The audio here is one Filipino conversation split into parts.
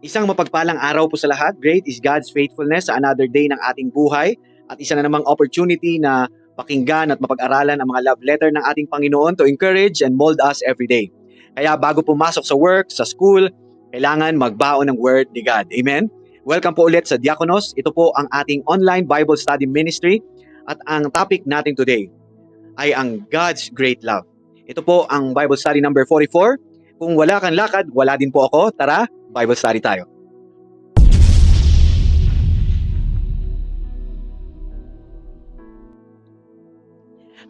Isang mapagpalang araw po sa lahat. Great is God's faithfulness sa another day ng ating buhay at isa na namang opportunity na pakinggan at mapag-aralan ang mga love letter ng ating Panginoon to encourage and mold us every day. Kaya bago pumasok sa work, sa school, kailangan magbaon ng word ni God. Amen? Welcome po ulit sa Diakonos. Ito po ang ating online Bible study ministry at ang topic natin today ay ang God's great love. Ito po ang Bible study number 44. Kung wala kang lakad, wala din po ako. Tara, Bible study tayo.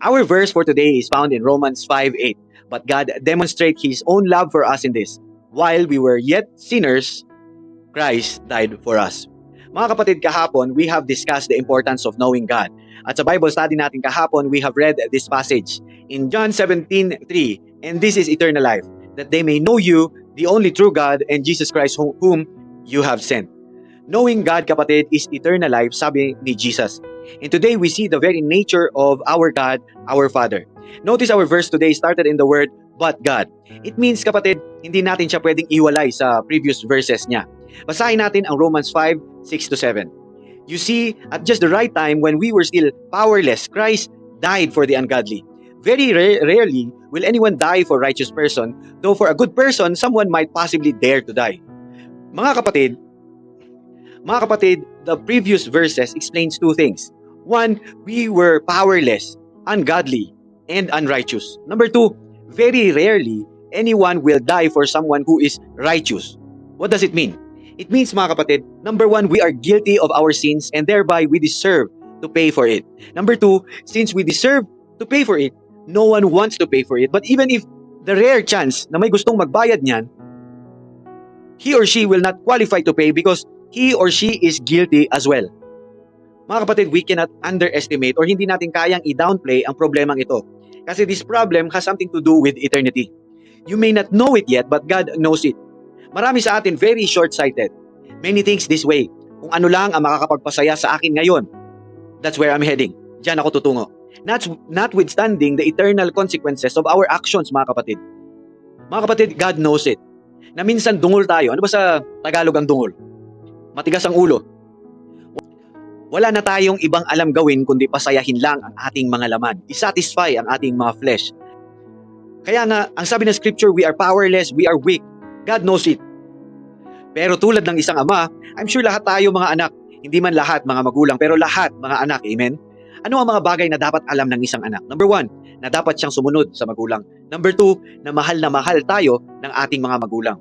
Our verse for today is found in Romans 5:8. But God demonstrates his own love for us in this. While we were yet sinners, Christ died for us. Mga kapatid, kahapon, we have discussed the importance of knowing God. At sa Bible study natin kahapon, we have read this passage in John 17:3, and this is eternal life, that they may know you, the only true God, and Jesus Christ whom- you have sent. Knowing God, kapatid, is eternal life, sabi ni Jesus. And today we see the very nature of our God, our Father. Notice our verse today started in the word, but God. It means, kapatid, hindi natin siya pwedeng iwalay sa previous verses niya. Basahin natin ang Romans 5, 6 to 7. You see, at just the right time when we were still powerless, Christ died for the ungodly. Very ra- rarely will anyone die for a righteous person, though for a good person, someone might possibly dare to die. Mga kapatid, mga kapatid, the previous verses explains two things. One, we were powerless, ungodly, and unrighteous. Number two, very rarely anyone will die for someone who is righteous. What does it mean? It means, mga kapatid, number one, we are guilty of our sins and thereby we deserve to pay for it. Number two, since we deserve to pay for it, no one wants to pay for it. But even if the rare chance na may gustong magbayad niyan, he or she will not qualify to pay because he or she is guilty as well. Mga kapatid, we cannot underestimate or hindi natin kayang i-downplay ang problemang ito. Kasi this problem has something to do with eternity. You may not know it yet, but God knows it. Marami sa atin very short-sighted. Many things this way. Kung ano lang ang makakapagpasaya sa akin ngayon. That's where I'm heading. Diyan ako tutungo. Not, notwithstanding the eternal consequences of our actions, mga kapatid. Mga kapatid, God knows it. Na minsan dungol tayo. Ano ba sa Tagalog ang dungol? Matigas ang ulo. Wala na tayong ibang alam gawin kundi pasayahin lang ang ating mga laman. I-satisfy ang ating mga flesh. Kaya nga, ang sabi ng scripture, we are powerless, we are weak. God knows it. Pero tulad ng isang ama, I'm sure lahat tayo mga anak, hindi man lahat mga magulang, pero lahat mga anak, amen? Ano ang mga bagay na dapat alam ng isang anak? Number one, na dapat siyang sumunod sa magulang. Number two, na mahal na mahal tayo ng ating mga magulang.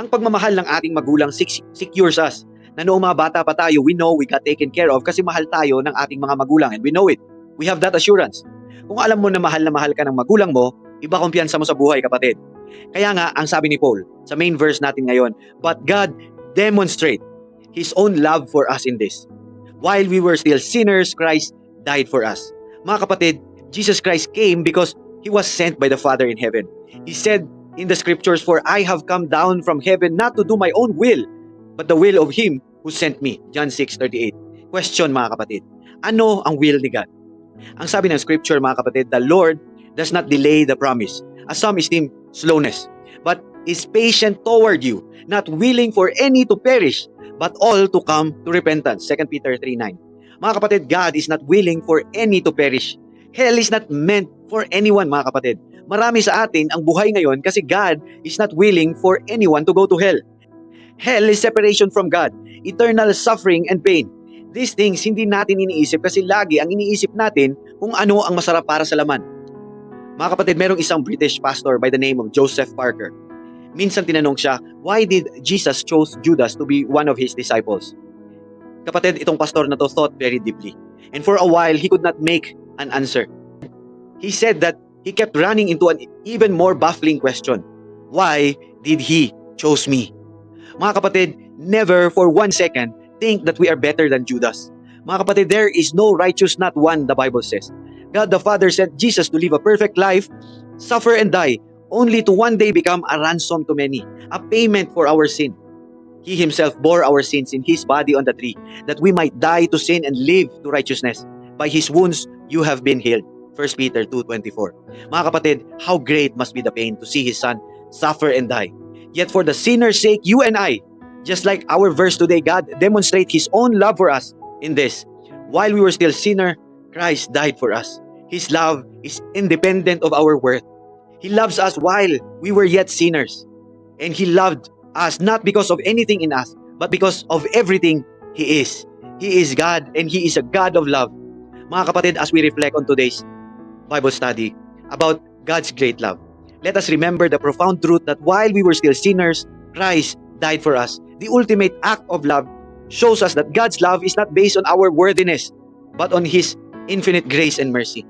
Ang pagmamahal ng ating magulang sec- secures us na noong mga bata pa tayo, we know we got taken care of kasi mahal tayo ng ating mga magulang and we know it. We have that assurance. Kung alam mo na mahal na mahal ka ng magulang mo, iba kumpiyansa mo sa buhay, kapatid. Kaya nga, ang sabi ni Paul sa main verse natin ngayon, But God demonstrate His own love for us in this. While we were still sinners, Christ died for us. Mga kapatid, Jesus Christ came because He was sent by the Father in heaven. He said in the scriptures, For I have come down from heaven not to do my own will, but the will of Him who sent me. John 6.38 Question mga kapatid, ano ang will ni God? Ang sabi ng scripture mga kapatid, the Lord does not delay the promise, as some esteem slowness, but is patient toward you, not willing for any to perish, but all to come to repentance. 2 Peter 3.9 Mga kapatid, God is not willing for any to perish. Hell is not meant for anyone, mga kapatid. Marami sa atin ang buhay ngayon kasi God is not willing for anyone to go to hell. Hell is separation from God, eternal suffering and pain. These things hindi natin iniisip kasi lagi ang iniisip natin kung ano ang masarap para sa laman. Mga kapatid, merong isang British pastor by the name of Joseph Parker. Minsan tinanong siya, why did Jesus chose Judas to be one of his disciples? Kapatid, itong pastor na to thought very deeply. And for a while, he could not make an answer. He said that he kept running into an even more baffling question. Why did he chose me? Mga kapatid, never for one second think that we are better than Judas. Mga kapatid, there is no righteous, not one, the Bible says. God the Father sent Jesus to live a perfect life, suffer and die, only to one day become a ransom to many, a payment for our sin. He himself bore our sins in his body on the tree, that we might die to sin and live to righteousness. By his wounds, you have been healed. 1 Peter 2.24 Mga kapatid, how great must be the pain to see his son suffer and die. Yet for the sinner's sake, you and I, Just like our verse today, God demonstrate His own love for us in this. While we were still sinner, Christ died for us. His love is independent of our worth. He loves us while we were yet sinners. And He loved us not because of anything in us, but because of everything He is. He is God and He is a God of love. Mga kapatid, as we reflect on today's Bible study about God's great love, let us remember the profound truth that while we were still sinners, Christ died for us. The ultimate act of love shows us that God's love is not based on our worthiness, but on His infinite grace and mercy.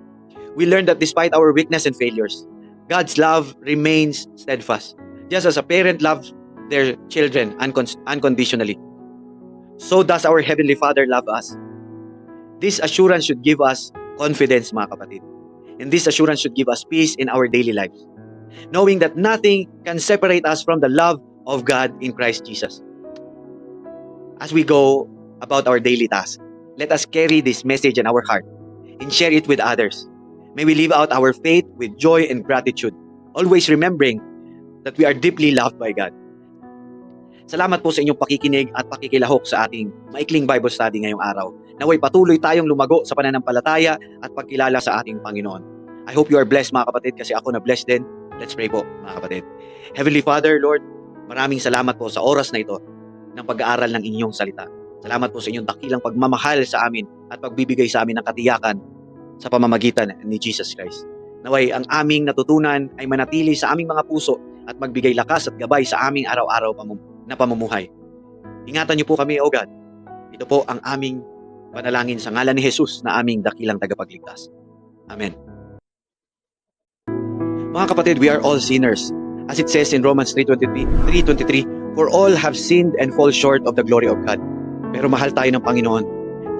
We learn that despite our weakness and failures, God's love remains steadfast, just as a parent loves their children uncon- unconditionally. So does our Heavenly Father love us. This assurance should give us confidence, mga kapatid. And this assurance should give us peace in our daily lives, knowing that nothing can separate us from the love of God in Christ Jesus. As we go about our daily task, let us carry this message in our heart and share it with others. May we live out our faith with joy and gratitude, always remembering that we are deeply loved by God. Salamat po sa inyong pakikinig at pakikilahok sa ating maikling Bible study ngayong araw. Naway patuloy tayong lumago sa pananampalataya at pagkilala sa ating Panginoon. I hope you are blessed mga kapatid kasi ako na blessed din. Let's pray po mga kapatid. Heavenly Father, Lord, maraming salamat po sa oras na ito ng pag-aaral ng inyong salita. Salamat po sa inyong dakilang pagmamahal sa amin at pagbibigay sa amin ng katiyakan sa pamamagitan ni Jesus Christ. Naway ang aming natutunan ay manatili sa aming mga puso at magbigay lakas at gabay sa aming araw-araw pamum- na pamumuhay. Ingatan niyo po kami, O God. Ito po ang aming panalangin sa ngalan ni Jesus na aming dakilang tagapagligtas. Amen. Mga kapatid, we are all sinners. As it says in Romans 3.23, 3.23, For all have sinned and fall short of the glory of God. Pero mahal tayo ng Panginoon.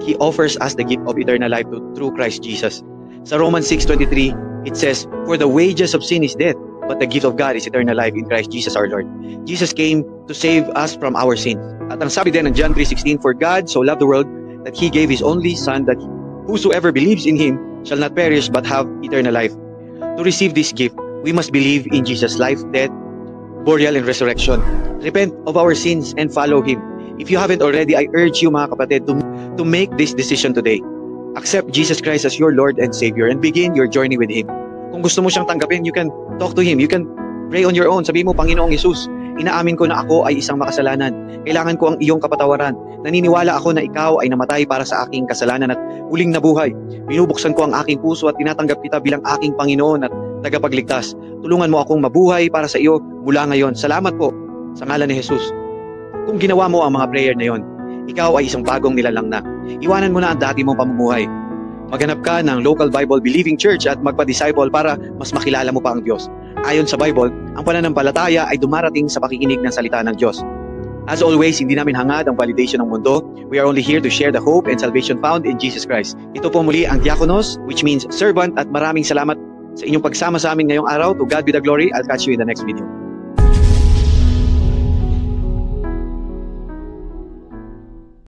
He offers us the gift of eternal life through Christ Jesus. Sa Romans 6.23, it says, For the wages of sin is death, but the gift of God is eternal life in Christ Jesus our Lord. Jesus came to save us from our sins. At ang sabi din ng John 3.16, For God so loved the world that He gave His only Son that whosoever believes in Him shall not perish but have eternal life. To receive this gift, we must believe in Jesus' life, death, burial, and resurrection. Repent of our sins and follow Him. If you haven't already, I urge you mga kapatid to, to make this decision today. Accept Jesus Christ as your Lord and Savior and begin your journey with Him. Kung gusto mo siyang tanggapin, you can talk to Him. You can pray on your own. Sabi mo, Panginoong Jesus, inaamin ko na ako ay isang makasalanan. Kailangan ko ang iyong kapatawaran. Naniniwala ako na ikaw ay namatay para sa aking kasalanan at uling nabuhay. Binubuksan ko ang aking puso at tinatanggap kita bilang aking Panginoon at tagapagligtas. Tulungan mo akong mabuhay para sa iyo mula ngayon. Salamat po sa ngalan ni Jesus. Kung ginawa mo ang mga prayer na yon, ikaw ay isang bagong nilalang na. Iwanan mo na ang dati mong pamumuhay. Maghanap ka ng local Bible believing church at magpa-disciple para mas makilala mo pa ang Diyos. Ayon sa Bible, ang pananampalataya ay dumarating sa pakikinig ng salita ng Diyos. As always, hindi namin hangad ang validation ng mundo. We are only here to share the hope and salvation found in Jesus Christ. Ito po muli ang diakonos, which means servant at maraming salamat sa inyong pagsama sa amin ngayong araw. To God be the glory. I'll catch you in the next video.